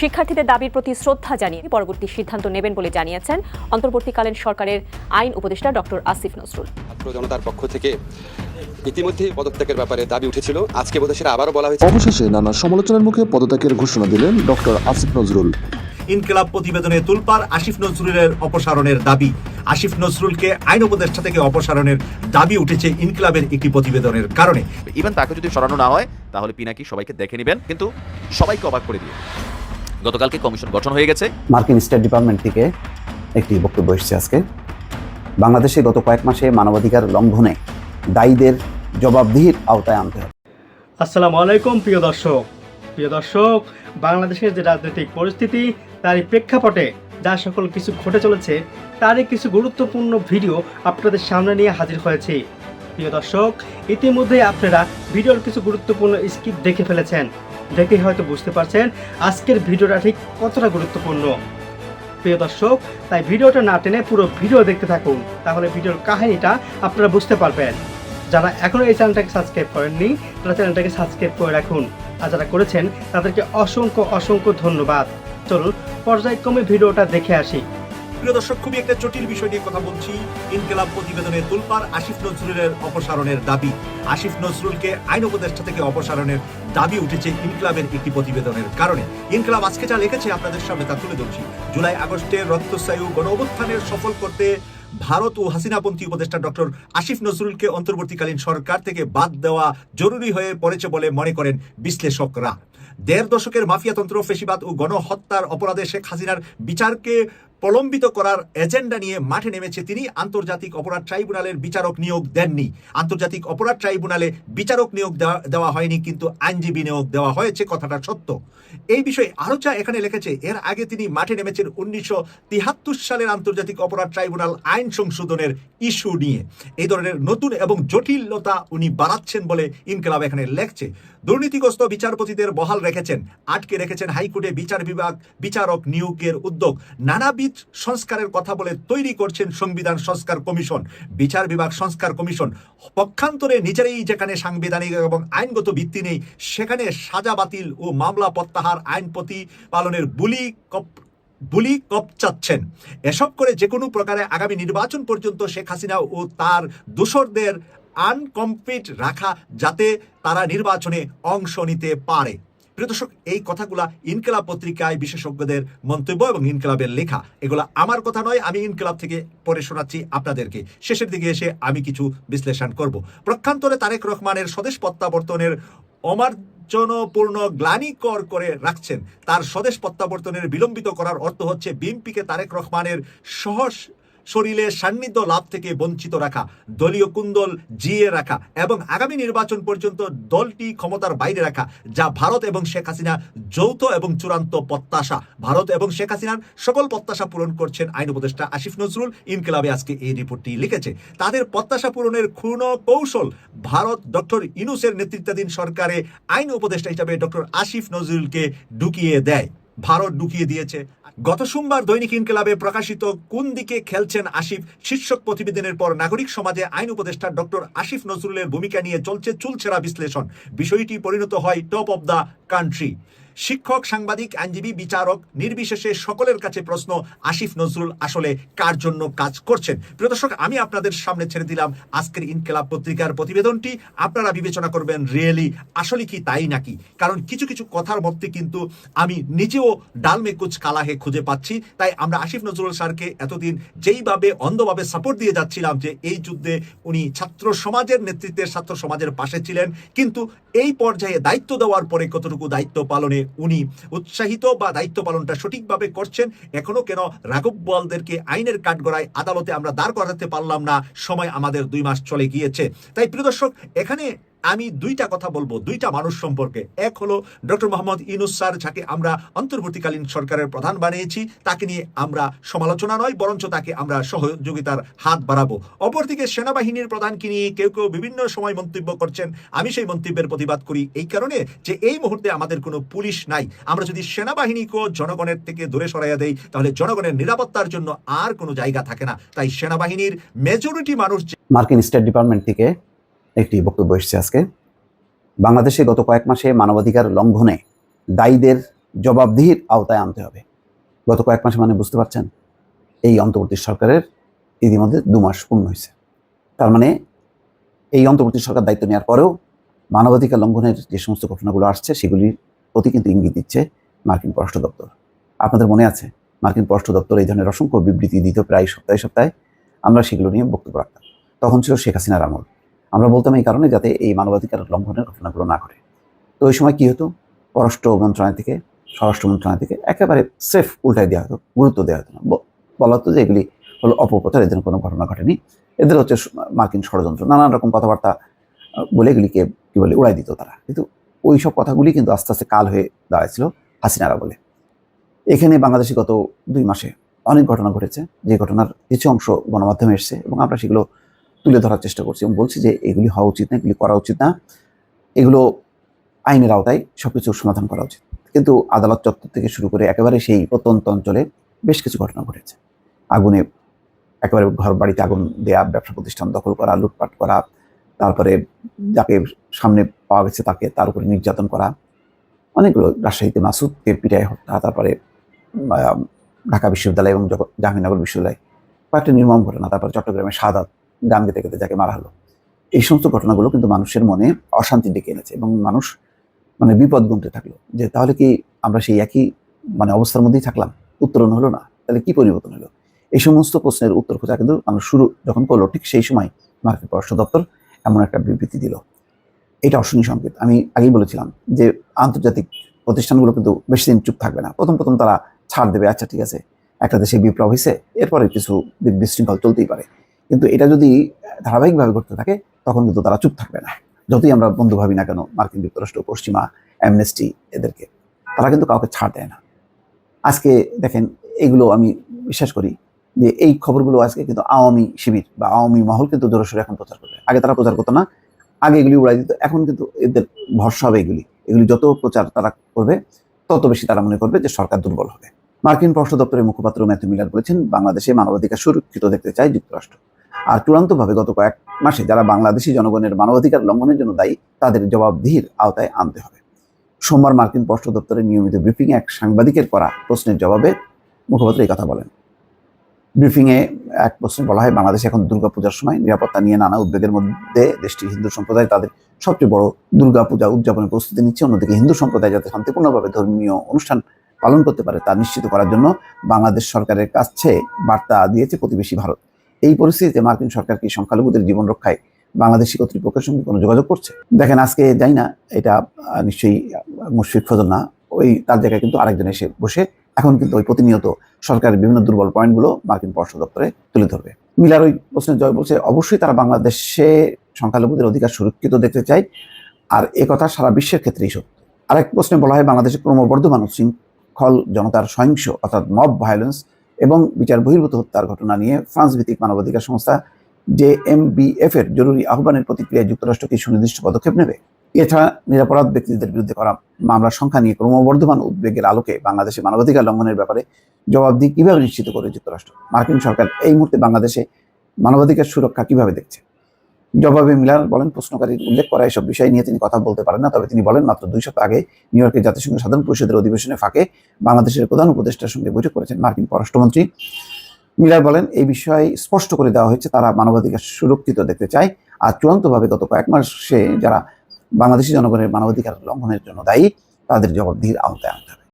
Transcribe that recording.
শিক্ষার্থীদের দাবির প্রতি শ্রদ্ধা জানিয়ে পরবর্তী সিদ্ধান্ত নেবেন বলে জানিয়েছেন অন্তর্বর্তীকালীন সরকারের আইন উপদেষ্টা ডক্টর আসিফ নজরুল। ছাত্র জনতার পক্ষ থেকে ইতিমধ্যে পদত্যাগের ব্যাপারে দাবি উঠেছিল। আজকে বোধহয় সেটা আবারও বলা হয়েছে। অবশেষে নানা সমালোচনার মুখে পদত্যাগের ঘোষণা দিলেন ডক্টর আসিফ নজরুল। ইনকিলাব প্রতিবেদনে তুলপার আসিফ নজরুলের অপসারণের দাবি। আসিফ নজরুলকে আইন উপদেষ্টা থেকে অপসারণের দাবি উঠেছে ইনকিলাবের একটি প্রতিবেদনের কারণে। ইভেন তাকে যদি সরানো না হয় তাহলে পিনাকি সবাইকে দেখে নেবেন কিন্তু সবাইকে অবাক করে দিয়ে। গতকালকে কমিশন গঠন হয়ে গেছে। মার্কিন স্টেট ডিপার্টমেন্ট থেকে একটি বক্তব্য এসেছে আজকে। বাংলাদেশে গত কয়েক মাসে মানবাধিকার লঙ্ঘনে দায়ীদের জবাবদিহির আওতায় আনতে হবে। আসসালামু আলাইকুম প্রিয় দর্শক। প্রিয় দর্শক বাংলাদেশের যে রাজনৈতিক পরিস্থিতি তারই প্রেক্ষাপটে যা সকল কিছু ঘটে চলেছে তারই কিছু গুরুত্বপূর্ণ ভিডিও আপনাদের সামনে নিয়ে হাজির হয়েছি। প্রিয় দর্শক ইতিমধ্যে আপনারা ভিডিওর কিছু গুরুত্বপূর্ণ স্কিপ দেখে ফেলেছেন। দেখে হয়তো বুঝতে পারছেন আজকের ভিডিওটা ঠিক কতটা গুরুত্বপূর্ণ। প্রিয় দর্শক, তাই ভিডিওটা না টেনে পুরো ভিডিও দেখতে থাকুন, তাহলে ভিডিওর কাহিনীটা আপনারা বুঝতে পারবেন। যারা এখনও এই চ্যানেলটাকে সাবস্ক্রাইব করেননি, তারা চ্যানেলটাকে সাবস্ক্রাইব করে রাখুন। আর যারা করেছেন, তাদেরকে অসংখ্য অসংখ্য ধন্যবাদ। চলুন, পর্যায়ক্রমে ভিডিওটা দেখে আসি। প্রিয় দর্শক, খুবই একটা জটিল বিষয় নিয়ে কথা বলছি। ইনকিলাব প্রতিবেদনে তুলপার আসিফ নজরুলের অপসারণের দাবি। আসিফ নজরুলকে আইন উপদেষ্টা থেকে অপসারণের দাবি উঠেছে ইনকিলাবের একটি প্রতিবেদনের কারণে। ইনকিলাব আজকে যা লিখেছে আপনাদের সামনে তা তুলে ধরছি। জুলাই আগস্টে রক্তস্নায়ু গণ অভ্যুত্থানের সফল করতে ভারত ও হাসিনাপন্থী উপদেষ্টা ডক্টর আসিফ নজরুলকে অন্তর্বর্তীকালীন সরকার থেকে বাদ দেওয়া জরুরি হয়ে পড়েছে বলে মনে করেন বিশ্লেষকরা। দেড় দশকের মাফিয়াতন্ত্র, ফেসিবাদ ও গণহত্যার অপরাধে শেখ হাসিনার বিচারকে প্রলম্বিত করার এজেন্ডা নিয়ে মাঠে নেমেছে তিনি। আন্তর্জাতিক অপরাধ ট্রাইব্যুনালের বিচারক নিয়োগ দেননি। আন্তর্জাতিক অপরাধ ট্রাইব্যুনালে বিচারক নিয়োগ দেওয়া- হয়নি কিন্তু আইনজীবী নিয়োগ দেওয়া হয়েছে, কথাটা সত্য। এই বিষয়ে আরও যা এখানে লিখেছে, এর আগে তিনি মাঠে নেমেছেন উনিশশো সালের আন্তর্জাতিক অপরাধ ট্রাইব্যুনাল আইন সংশোধনের ইস্যু নিয়ে। এই ধরনের নতুন এবং জটিলতা উনি বাড়াচ্ছেন বলে ইনকলাব এখানে লেখছে। দুর্নীতিগ্রস্ত বিচারপতিদের বহাল রেখেছেন, আটকে রেখেছেন হাইকোর্টে বিচার বিভাগ, বিচারক নিয়োগের উদ্যোগ, নানাবিধ সংস্কারের কথা বলে তৈরি করছেন সংবিধান সংস্কার কমিশন, বিচার বিভাগ সংস্কার কমিশন। পক্ষান্তরে নিজেরাই যেখানে সাংবিধানিক এবং আইনগত ভিত্তি নেই, সেখানে সাজা বাতিল ও মামলা প্রত্যাহার আইন প্রতিপালনের বুলি কপ, বুলি কপচাচ্ছেন। এসব করে যে কোনো প্রকারে আগামী নির্বাচন পর্যন্ত শেখ হাসিনা ও তার দোসরদের আনকমপ্লিট রাখা যাতে তারা নির্বাচনে অংশ নিতে পারে। প্রিয় দর্শক, এই কথাগুলা ইনকলাব পত্রিকায় বিশেষজ্ঞদের মন্তব্য এবং ইনকলাবের লেখা, এগুলা আমার কথা নয়, আমি ইনকলাব থেকে পড়ে শোনাচ্ছি আপনাদেরকে। শেষের দিকে এসে আমি কিছু বিশ্লেষণ করব। প্রক্ষান্তরে তারেক রহমানের স্বদেশ প্রত্যাবর্তনের অমার্জনপূর্ণ গ্লানিকর করে রাখছেন। তার স্বদেশ প্রত্যাবর্তনের বিলম্বিত করার অর্থ হচ্ছে, বিএনপিকে তারেক রহমানের সহজ শরীরে সান্নিধ্য লাভ থেকে বঞ্চিত রাখা, দলীয় কুন্দল জিয়ে রাখা এবং আগামী নির্বাচন পর্যন্ত দলটি ক্ষমতার বাইরে রাখা, যা ভারত এবং শেখ হাসিনা যৌথ এবং চূড়ান্ত প্রত্যাশা। ভারত এবং শেখ হাসিনার সকল প্রত্যাশা পূরণ করছেন আইন উপদেষ্টা আসিফ নজরুল। ইনকিলাবে আজকে এই রিপোর্টটি লিখেছে। তাদের প্রত্যাশা পূরণের ক্ষুণ কৌশল ভারত ডক্টর ইনুসের নেতৃত্বাধীন সরকারে আইন উপদেষ্টা হিসাবে ডক্টর আসিফ নজরুলকে ঢুকিয়ে দেয়। ভারত ঢুকিয়ে দিয়েছে। গত সোমবার দৈনিক ইনকেলাবে প্রকাশিত কোন দিকে খেলছেন আসিফ, শীর্ষক প্রতিবেদনের পর নাগরিক সমাজে আইন উপদেষ্টা ডক্টর আসিফ নজরুলের ভূমিকা নিয়ে চলছে চুলছেরা বিশ্লেষণ। বিষয়টি পরিণত হয় টপ অব দ্য কান্ট্রি শিক্ষক, সাংবাদিক, আইনজীবী, বিচারক, নির্বিশেষে সকলের কাছে প্রশ্ন, আসিফ নজরুল আসলে কার জন্য কাজ করছেন? প্রিয় দর্শক, আমি আপনাদের সামনে ছেড়ে দিলাম আজকের ইনকেলাব পত্রিকার প্রতিবেদনটি। আপনারা বিবেচনা করবেন, রিয়েলি আসলে কি তাই নাকি? কারণ কিছু কিছু কথার মধ্যে কিন্তু আমি নিজেও ডালমে কুচ কালাহে খুঁজে পাচ্ছি। তাই আমরা আসিফ নজরুল স্যারকে এতদিন যেইভাবে, অন্ধভাবে সাপোর্ট দিয়ে যাচ্ছিলাম যে এই যুদ্ধে উনি ছাত্র সমাজের নেতৃত্বে, ছাত্র সমাজের পাশে ছিলেন। কিন্তু এই পর্যায়ে দায়িত্ব দেওয়ার পরে কতটুকু দায়িত্ব পালনে উনি উৎসাহিত বা দায়িত্ব পালনটা সঠিকভাবে করছেন। এখনও কেন রাঘব বোয়ালদেরকে আইনের কাঠগড়ায় আদালতে আমরা দাঁড় করাতে পারলাম না। সময় আমাদের দুই মাস চলে গিয়েছে। তাই প্রিয় দর্শক, এখানে আমি দুইটা কথা বলব, দুইটা মানুষ সম্পর্কে। এক হলো ডক্টর মোহাম্মদ ইনুস স্যার, যাকে আমরা অন্তর্বর্তীকালীন সরকারের প্রধান বানিয়েছি, তাকে নিয়ে আমরা সমালোচনা নয়, বরঞ্চ তাকে আমরা সহযোগিতার হাত বাড়াবো। অপরদিকে সেনাবাহিনীর প্রধানকে নিয়ে কেউ কেউ বিভিন্ন সময় মন্তব্য করছেন, আমি সেই মন্তব্যের প্রতিবাদ করি এই কারণে যে এই মুহূর্তে আমাদের কোনো পুলিশ নাই। আমরা যদি সেনাবাহিনীকেও জনগণের থেকে দূরে সরাইয়া দেই, তাহলে জনগণের নিরাপত্তার জন্য আর কোনো জায়গা থাকে না। তাই সেনাবাহিনীর মেজরিটি মানুষ মার্কিন স্টেট ডিপার্টমেন্ট থেকে একটি বক্তব্য এসেছে আজকে। বাংলাদেশে গত কয়েক মাসে মানবাধিকার লঙ্ঘনে দায়ীদের জবাবদিহির আওতায় আনতে হবে। গত কয়েক মাসে মানে বুঝতে পারছেন? এই অন্তর্বর্তী সরকারের ইতিমধ্যে দু মাস পূর্ণ হয়েছে। তার মানে এই অন্তর্বর্তী সরকার দায়িত্ব নেওয়ার পরেও মানবাধিকার লঙ্ঘনের যে সমস্ত ঘটনাগুলো আসছে, সেগুলির প্রতি কিন্তু ইঙ্গিত দিচ্ছে মার্কিন পররাষ্ট্র দপ্তর। আপনাদের মনে আছে, মার্কিন পররাষ্ট্র দপ্তর এই ধরনের অসংখ্য বিবৃতি দিত প্রায় সপ্তাহে সপ্তাহে। আমরা সেগুলো নিয়ে বক্তব্য রাখতাম। তখন ছিল শেখ হাসিনার আমল। আমরা বলতাম এই কারণে যাতে এই মানবাধিকার লঙ্ঘনের ঘটনাগুলো না ঘটে। তো ওই সময় কী হতো? পররাষ্ট্র মন্ত্রণালয় থেকে, স্বরাষ্ট্র মন্ত্রণালয় থেকে একেবারে সেফ উল্টায় দেওয়া হতো, গুরুত্ব দেওয়া হতো না। বলা হতো যে এগুলি হলো অপপ্রচার, এদের কোনো ঘটনা ঘটেনি। এদের হচ্ছে মার্কিন ষড়যন্ত্র, নানান রকম কথাবার্তা বলে এগুলিকে কী বলে উড়াই দিত তারা। কিন্তু ওই সব কথাগুলি কিন্তু আস্তে আস্তে কাল হয়ে দাঁড়াইছিল হাসিনারা বলে এখানে বাংলাদেশে গত দুই মাসে অনেক ঘটনা ঘটেছে। যে ঘটনার কিছু অংশ গণমাধ্যমে এসছে এবং আমরা সেগুলো তুলে ধরার চেষ্টা করছি এবং বলছি যে এগুলি হওয়া উচিত না, এগুলি করা উচিত না। এগুলো আইনের আওতায় সব কিছুর সমাধান করা উচিত। কিন্তু আদালত চত্বর থেকে শুরু করে একেবারে সেই প্রত্যন্ত অঞ্চলে বেশ কিছু ঘটনা ঘটেছে। আগুনে একেবারে ঘর বাড়িতে আগুন দেয়া, ব্যবসা প্রতিষ্ঠান দখল করা, লুটপাট করা, তারপরে যাকে সামনে পাওয়া গেছে তাকে তার উপরে নির্যাতন করা, অনেকগুলো রাজশাহীতে মাসুদকে পিটায় হত্যা, তারপরে ঢাকা বিশ্ববিদ্যালয় এবং জাহাঙ্গীরনগর বিশ্ববিদ্যালয়। কয়েকটা নির্মম ঘটনা, তারপরে চট্টগ্রামে সাদাত গান গেতে গেতে যাকে মারা হলো। এই সমস্ত ঘটনাগুলো কিন্তু মানুষের মনে অশান্তি ডেকে এনেছে এবং মানুষ মানে বিপদ গুনতে থাকল যে তাহলে কি আমরা সেই একই মানে অবস্থার মধ্যেই থাকলাম? উত্তরণ হলো না। তাহলে কি পরিবর্তন হলো? এই সমস্ত প্রশ্নের উত্তর খোঁজা কিন্তু মানুষ শুরু যখন করল, ঠিক সেই সময় মার্কিন পররাষ্ট্র দপ্তর এমন একটা বিবৃতি দিল। এটা অশনি সংকেত। আমি আগেই বলেছিলাম যে আন্তর্জাতিক প্রতিষ্ঠানগুলো কিন্তু বেশি দিন চুপ থাকবে না। প্রথম প্রথম তারা ছাড় দেবে আচ্ছা ঠিক আছে। একটা দেশে বিপ্লব হয়েছে এরপরে কিছু বিশৃঙ্খল চলতেই পারে। কিন্তু এটা যদি ধারাবাহিকভাবে ঘটতে থাকে, তখন কিন্তু তারা চুপ থাকবে না। যতই আমরা বন্ধু ভাবি না কেন, মার্কিন যুক্তরাষ্ট্র, পশ্চিমা, অ্যামনেস্টি এদেরকে, তারা কিন্তু কাউকে ছাড় দেয় না। আজকে দেখেন, এগুলো আমি বিশ্বাস করি যে এই খবরগুলো আজকে কিন্তু আওয়ামী শিবির বা আওয়ামী মহল কিন্তু জোরসোরে এখন প্রচার করবে। আগে তারা প্রচার করতো না, আগে এগুলি উড়াই দিত, এখন কিন্তু এদের ভরসা হবে এগুলি। এগুলি যত প্রচার তারা করবে, তত বেশি তারা মনে করবে যে সরকার দুর্বল হবে। মার্কিন পররাষ্ট্র দপ্তরের মুখপাত্র ম্যাথু মিলার বলেছেন, বাংলাদেশে মানবাধিকার সুরক্ষিত দেখতে চায় যুক্তরাষ্ট্র। আর চূড়ান্তভাবে গত কয়েক মাসে যারা বাংলাদেশি জনগণের মানবাধিকার লঙ্ঘনের জন্য দায়ী, তাদের জবাবদিহির আওতায় আনতে হবে। সোমবার মার্কিন পররাষ্ট্র দপ্তরের নিয়মিত ব্রিফিংয়ে এক সাংবাদিকের করা প্রশ্নের জবাবে মুখপাত্র এই কথা বলেন। ব্রিফিংয়ে এক প্রশ্নে বলা হয়, বাংলাদেশে এখন দুর্গাপূজার সময়, নিরাপত্তা নিয়ে নানা উদ্বেগের মধ্যে দেশটির হিন্দু সম্প্রদায় তাদের সবচেয়ে বড় দুর্গাপূজা উদযাপনের প্রস্তুতি নিচ্ছে। অন্যদিকে হিন্দু সম্প্রদায় যাতে শান্তিপূর্ণভাবে ধর্মীয় অনুষ্ঠান পালন করতে পারে তা নিশ্চিত করার জন্য বাংলাদেশ সরকারের কাছে বার্তা দিয়েছে প্রতিবেশী ভারত। এই পরিস্থিতিতে মার্কিন সরকার কি সংখ্যালঘুদের জীবন রক্ষায় বাংলাদেশি কর্তৃপক্ষের সঙ্গে কোনো যোগাযোগ করছে? দেখেন, আজকে যাই না, এটা নিশ্চয়ই মুশফিক ফজল না, ওই তার জায়গায় কিন্তু আরেকজন এসে বসে এখন কিন্তু ওই প্রতিনিয়ত সরকারের বিভিন্ন দুর্বল পয়েন্টগুলো মার্কিন পররাষ্ট্র দপ্তরে তুলে ধরবে। মিলার ওই প্রশ্নের জয় বলছে, অবশ্যই তারা বাংলাদেশে সংখ্যালঘুদের অধিকার সুরক্ষিত দেখতে চায়। আর কথা সারা বিশ্বের ক্ষেত্রেই সত্য। আরেক প্রশ্নে বলা হয়, বাংলাদেশে ক্রমবর্ধমান উচ্ছৃঙ্খল জনতার সহিংস অর্থাৎ মব ভায়োলেন্স এবং বিচার বহির্ভূত হত্যার ঘটনা নিয়ে ফ্রান্স ভিত্তিক মানবাধিকার সংস্থা জে এম এর জরুরি আহ্বানের প্রতিক্রিয়ায় যুক্তরাষ্ট্র কি সুনির্দিষ্ট পদক্ষেপ নেবে। এছাড়া নিরাপরাধ ব্যক্তিদের বিরুদ্ধে করা মামলার সংখ্যা নিয়ে ক্রমবর্ধমান উদ্বেগের আলোকে বাংলাদেশে মানবাধিকার লঙ্ঘনের ব্যাপারে জবাবদিহি কীভাবে নিশ্চিত করে যুক্তরাষ্ট্র? মার্কিন সরকার এই মুহূর্তে বাংলাদেশে মানবাধিকার সুরক্ষা কীভাবে দেখছে? জবাবে মিলার বলেন, প্রশ্নকারীর উল্লেখ করা এসব বিষয় নিয়ে তিনি কথা বলতে পারেন না। তবে তিনি বলেন, মাত্র দুই সপ্তাহ আগে নিউ ইয়র্কের জাতিসংঘ সাধারণ পরিষদের অধিবেশনে ফাঁকে বাংলাদেশের প্রধান উপদেষ্টার সঙ্গে বৈঠক করেছেন মার্কিন পররাষ্ট্রমন্ত্রী। মিলার বলেন, এই বিষয়ে স্পষ্ট করে দেওয়া হয়েছে, তারা মানবাধিকার সুরক্ষিত দেখতে চায়। আর চূড়ান্তভাবে গত কয়েক মাসে যারা বাংলাদেশি জনগণের মানবাধিকার লঙ্ঘনের জন্য দায়ী, তাদের জবাবদিহির আওতায় আনতে হবে।